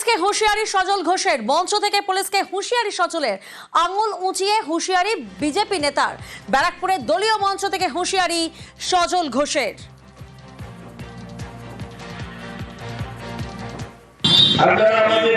পুলিশকে হুঁশিয়ারি সজল ঘোষের, মঞ্চ থেকে পুলিশকে হুঁশিয়ারি সজলের। আঙুল উঁচিয়ে হুঁশিয়ারি বিজেপি নেতার। ব্যারাকপুরে দলীয় মঞ্চ থেকে হুঁশিয়ারি সজল ঘোষের। আপনারা আমাদের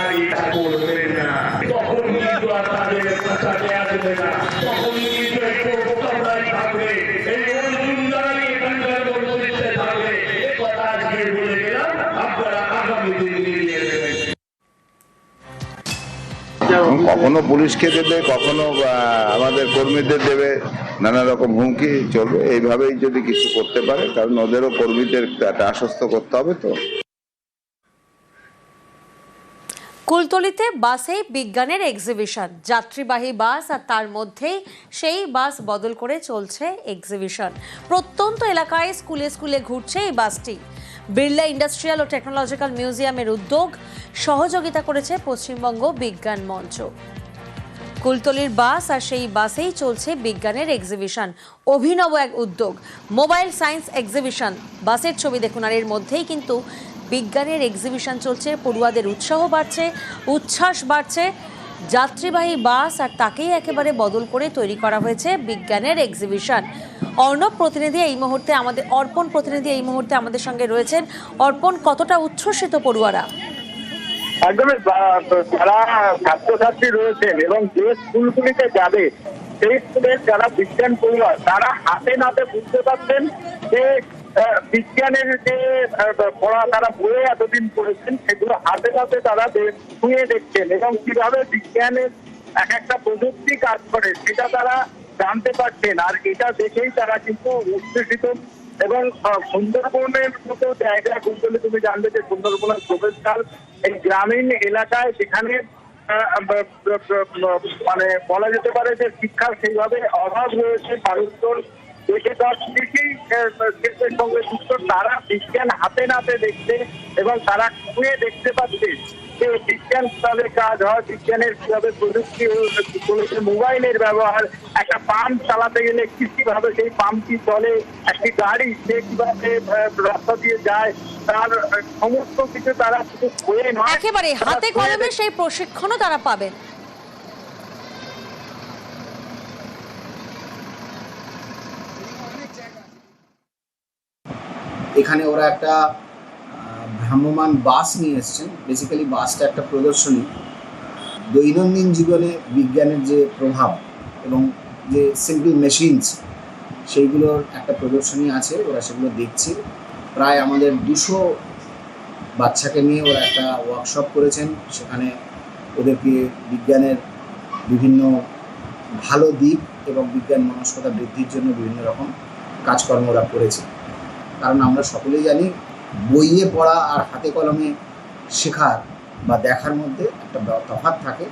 কখনো পুলিশকে দেবে, কখনো আমাদের কর্মীদের দেবে, নানা রকম হুমকি চলবে। এইভাবেই যদি কিছু করতে পারে, কারণ ওদেরও কর্মীদের একটা আশ্বস্ত করতে হবে তো। কুলতলিতে বাসে বিজ্ঞানের এক্সিবিশন যাত্রীবাহী বাস আর তার মধ্যেই সেই বাস বদল করে চলছে এক্সিবিশন প্রত্যন্ত এলাকায় স্কুলে স্কুলে ঘুরছে এই বাসটি। বিড়লা ইন্ডাস্ট্রিয়াল ও টেকনোলজিক্যাল মিউজিয়ামের উদ্যোগ সহযোগিতা করেছে পশ্চিমবঙ্গ বিজ্ঞান মঞ্চ। কুলতলির বাস আর সেই বাসেই চলছে বিজ্ঞানের এক্সিবিশন অভিনব এক উদ্যোগ। মোবাইল সায়েন্স এক্সিবিশন বাসের ছবি দেখুন আর এর মধ্যেই কিন্তু বিজ্ঞানের এক্সিবিশন চলছে, পড়ুয়াদের উৎসাহ বাড়ছে, উচ্ছ্বাস বাড়ছে। যাত্রীবাহী বাস আর তাকেই একেবারে বদল করে তৈরি করা হয়েছে বিজ্ঞানের এক্সিবিশন অর্ণব প্রতিনিধি এই মুহূর্তে আমাদের, অর্পণ প্রতিনিধি এই মুহূর্তে আমাদের সঙ্গে রয়েছেন। অর্পণ, কতটা উচ্ছ্বসিত পড়ুয়ারা? একদমই যারা ছাত্রছাত্রী রয়েছেন এবং যে স্কুলগুলিতে যাবে, সেই স্কুলের যারা বিজ্ঞান পড়ুয়া, তারা হাতে নাতে বুঝতে পারছেন যে বিজ্ঞানের যে পড়া তারা বইয়ে এতদিন পড়েছেন, সেগুলো হাতে হাতে তারা ছুঁয়ে দেখছেন এবং কীভাবে বিজ্ঞানের এক একটা প্রযুক্তি কাজ করে, সেটা তারা জানতে পারছেন। আর এটা দেখেই তারা কিন্তু উচ্ছ্বসিত এবং সুন্দরবনের মতো জায়গা কুন্তলে তুমি জানবে যে সুন্দরবনের প্রবেশকাল এই গ্রামীণ এলাকায় সেখানে মানে বলা যেতে পারে যে শিক্ষার সেইভাবে অভাব রয়েছে মানুষজন দিকেই সঙ্গে যুক্ত তারা বিজ্ঞান হাতে নাতে দেখছে এবং তারা খুঁয়ে দেখতে পাচ্ছে যে বিজ্ঞান কীভাবে কাজ হয় বিজ্ঞানের কীভাবে প্রযুক্তি মোবাইলের ব্যবহার একটা পাম্প চালাতে গেলে কীভাবে সেই পাম্পটি চলে একটি গাড়ি সে কীভাবে রাস্তা দিয়ে যায় তার সমস্ত কিছু তারা শুধু একেবারে হাতে কলমে সেই প্রশিক্ষণও তারা পাবেন এখানে ওরা একটা ভ্রাম্যমান বাস নিয়ে এসছেন। বেসিক্যালি বাসটা একটা প্রদর্শনী। দৈনন্দিন জীবনে বিজ্ঞানের যে প্রভাব এবং যে সিম্পল মেশিনস সেইগুলোর একটা প্রদর্শনী আছে, ওরা সেগুলো দেখছে। প্রায় আমাদের দুশো বাচ্চাকে নিয়ে ওরা একটা ওয়ার্কশপ করেছেন। সেখানে ওদেরকে বিজ্ঞানের বিভিন্ন ভালো দিক এবং বিজ্ঞান মনস্কতা বৃদ্ধির জন্য বিভিন্ন রকম কাজকর্ম ওরা করেছে। কারণ আমরা সকলেই জানি বইয়ে পড়া আর হাতে কলমে শেখার বা দেখার মধ্যে একটা তফাৎ থাকে।